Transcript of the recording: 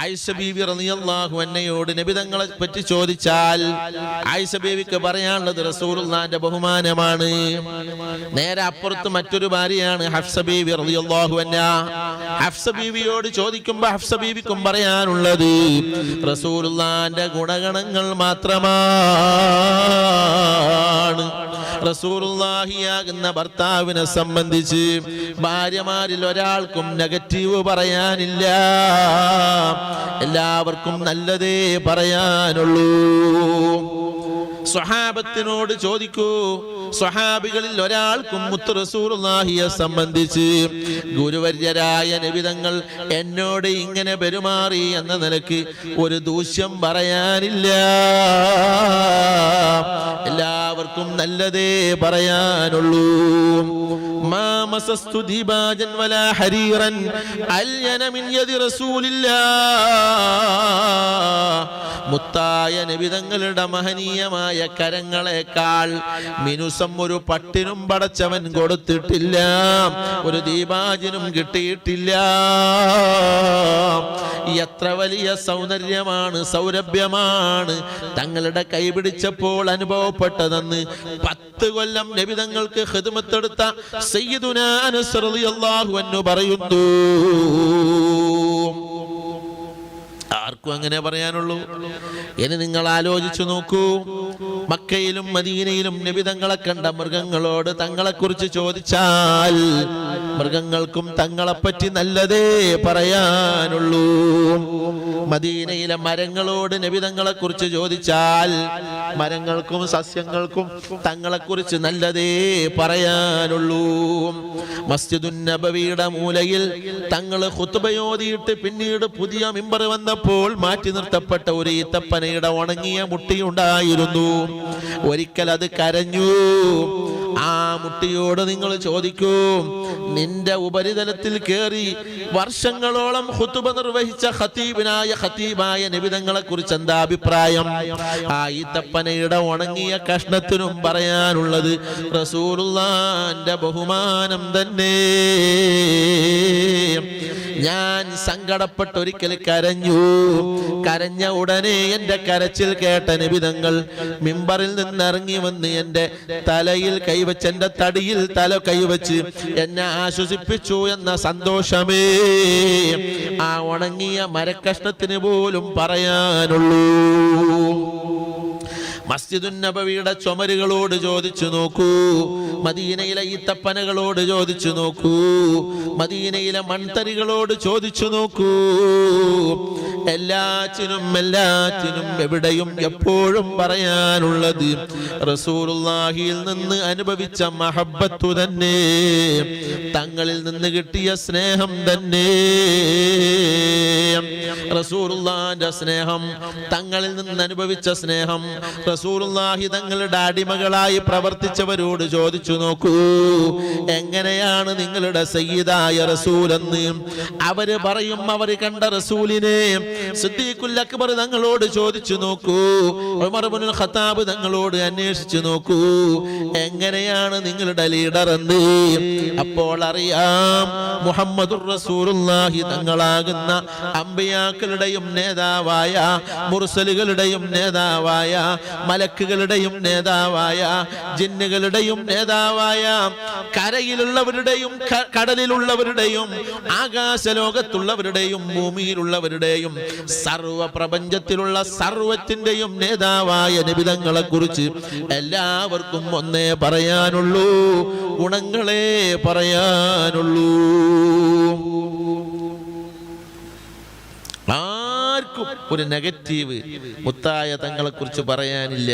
ആയിഷ ബീവി റളിയല്ലാഹു അന്നയോട് നബി തങ്ങളെ പറ്റി ചോദിച്ചാൽ ആയിഷ ബീവിക്ക് പറയാനുള്ളത് റസൂലുള്ളാന്റെ ബഹുമാനമാണ്. നേരെ അപ്പുറത്ത് മറ്റൊരു ഭാര്യയാണ് ഹഫ്സ ബീവി റളിയല്ലാഹു അന്ന ഹഫ്സ ബീവിയോട് ചോദിക്കുമ്പോ ഹഫ്സ ബീവിക്കും പറയാനുള്ളത് റസൂലുള്ളാന്റെ ഗുണഗണങ്ങൾ മാത്രമാണ്. റസൂലുള്ളാഹിയാകുന്ന ഭർത്താവിനെ സംബന്ധിച്ച് ഭാര്യമാരിൽ ഒരാൾക്കും നെഗറ്റീവ് പറയാനില്ല. എല്ലാവർക്കും നല്ലതേ പറയാനുള്ളൂ. സ്വഹാബത്തിനോട് ചോദിക്കൂ സ്വഹാബികളിൽ ഒരാൾക്കും മുത്തുറസൂറുനാഹിയെ സംബന്ധിച്ച് ഗുരുവര്യരായ നിബിതങ്ങൾ എന്നോട് ഇങ്ങനെ പെരുമാറി എന്ന നിലയ്ക്ക് ഒരു ദൂഷ്യം പറയാനില്ല. എല്ലാവർക്കും നല്ലതേ പറയാനുള്ളൂ. മുത്തായ നിബിതങ്ങളുടെ മഹനീയമായ കരങ്ങളെക്കാൾ മിനുസം ഒരു പട്ടിനും പടച്ചവൻ കൊടുത്തിട്ടില്ല. ഒരു ദീപാജിനും കിട്ടിയിട്ടില്ല. എത്ര വലിയ സൗന്ദര്യമാണ് സൗരഭ്യമാണ്. തങ്ങളുടെ കൈപിടിച്ചപ്പോൾ അനുഭവപ്പെട്ടതെന്ന് പത്ത് കൊല്ലം നബിതങ്ങൾക്ക് ഹിദ്മത്തെടുത്ത സയ്യിദുനാ അനസ് അള്ളാഹു എന്ന് പറയുന്നു. ആർക്കും അങ്ങനെ പറയാനുള്ളൂ. ഇനി നിങ്ങൾ ആലോചിച്ചു നോക്കൂ. മക്കയിലും മദീനയിലും നബി തങ്ങളെ കണ്ട മൃഗങ്ങളോട് തങ്ങളെക്കുറിച്ച് ചോദിച്ചാൽ മൃഗങ്ങൾക്കും തങ്ങളെപ്പറ്റി നല്ലതേ പറയാനുള്ളൂ. മദീനയിലെ മരങ്ങളോട് നബി തങ്ങളെ കുറിച്ച് ചോദിച്ചാൽ മരങ്ങൾക്കും സസ്യങ്ങൾക്കും തങ്ങളെക്കുറിച്ച് നല്ലതേ പറയാനുള്ളൂ. മസ്ജിദുൻ നബവിയുടെ മൂലയിൽ തങ്ങൾ ഹുത്തുബയോതിയിട്ട് പിന്നീട് പുതിയ മിമ്പർ വന്നപ്പോൾ മാറ്റി നിർത്തപ്പെട്ട ഒരു ഈത്തപ്പനയുടെ ഉണങ്ങിയ മുട്ടിയുണ്ടായിരുന്നു ഒരിക്കൽ അത് കരഞ്ഞു. ആ മുട്ടിയോട് നിങ്ങൾ ചോദിക്കൂ നിന്റെ ഉപരിതലത്തിൽ കയറി വർഷങ്ങളോളം ഹുത്തുബ നിർവഹിച്ച ഖതീബിനായ ഖതീബായ നിബിതങ്ങളെ കുറിച്ച് എന്താ അഭിപ്രായം? ആ ഈത്തപ്പനയുടെ ഉണങ്ങിയ കഷ്ണത്തിനും പറയാനുള്ളത് റസൂലുള്ളാന്റെ ബഹുമാനം തന്നെ. ഞാൻ സങ്കടപ്പെട്ട് ഒരിക്കൽ കരഞ്ഞു. കരഞ്ഞ ഉടനെ എന്റെ കരച്ചിൽ കേട്ട നിബിതങ്ങൾ മിമ്പറിൽ നിന്ന് ഇറങ്ങി വന്ന് എന്റെ തലയിൽ കൈവച്ച് എന്റെ തടിയിൽ തല കൈവച്ച് എന്നെ ആശ്വസിപ്പിച്ചു എന്ന സന്തോഷമേ. ആ ഉണങ്ങിയ മരക്കഷ്ണത്തിന് പോലും പറയാനുള്ളൂ. മസ്ജിദുൻ നബവിയുടെ ചുമരുകളോട് ചോദിച്ചു നോക്കൂ. മദീനയിലെ ഈത്തപ്പനകളോട് ചോദിച്ചു നോക്കൂ. മദീനയിലെ മൺതരികളോട് ചോദിച്ചു നോക്കൂ. എല്ലാറ്റിനും എല്ലാറ്റിനും എവിടെയും എപ്പോഴും പറയാനുള്ളത് റസൂലുള്ളാഹിയിൽ നിന്ന് അനുഭവിച്ച മഹബത്തു തന്നെ തങ്ങളിൽ നിന്ന് കിട്ടിയ സ്നേഹം തന്നെ. റസൂറുല്ലാന്റെ സ്നേഹം തങ്ങളിൽ നിന്ന് അനുഭവിച്ച സ്നേഹം റസൂറുല്ലാഹി തങ്ങളുടെ അടിമകളായി പ്രവർത്തിച്ചവരോട് ചോദിച്ചു നോക്കൂ എങ്ങനെയാണ് നിങ്ങളുടെ സയ്യിദായ റസൂലെന്ന്? അവർ പറയും അവർ കണ്ട റസൂലിനെ സിദ്ദീഖുൽ അക്ബർ തങ്ങളോട് ചോദിച്ചു നോക്കൂ. ഉമർ ഇബ്നുൽ ഖത്താബ് തങ്ങളോട് അന്വേഷിച്ചു നോക്കൂ. എങ്ങനെയാണ് നിങ്ങളുടെ ലീഡർ എന്ന് അപ്പോൾ അറിയാം മുഹമ്മദുർ റസൂലുള്ളാഹി തങ്ങളാകുന്ന അമ്പിയാക്കളുടെയും നേതാവായ മുർസലുകളുടെയും നേതാവായ മലക്കുകളുടെയും നേതാവായ ജിന്നുകളുടെയും നേതാവായ കരയിലുള്ളവരുടെയും കടലിലുള്ളവരുടെയും ആകാശലോകത്തുള്ളവരുടെയും ഭൂമിയിലുള്ളവരുടെയും സർവ പ്രപഞ്ചത്തിലുള്ള സർവത്തിന്റെയും നേതാവായ നിബിതങ്ങളെ കുറിച്ച് എല്ലാവർക്കും ഒന്നേ പറയാനുള്ളൂ ഗുണങ്ങളെ പറയാനുള്ളൂ. ആർക്കും ഒരു നെഗറ്റീവ് മുത്തായ തങ്ങളെ കുറിച്ച് പറയാനില്ല.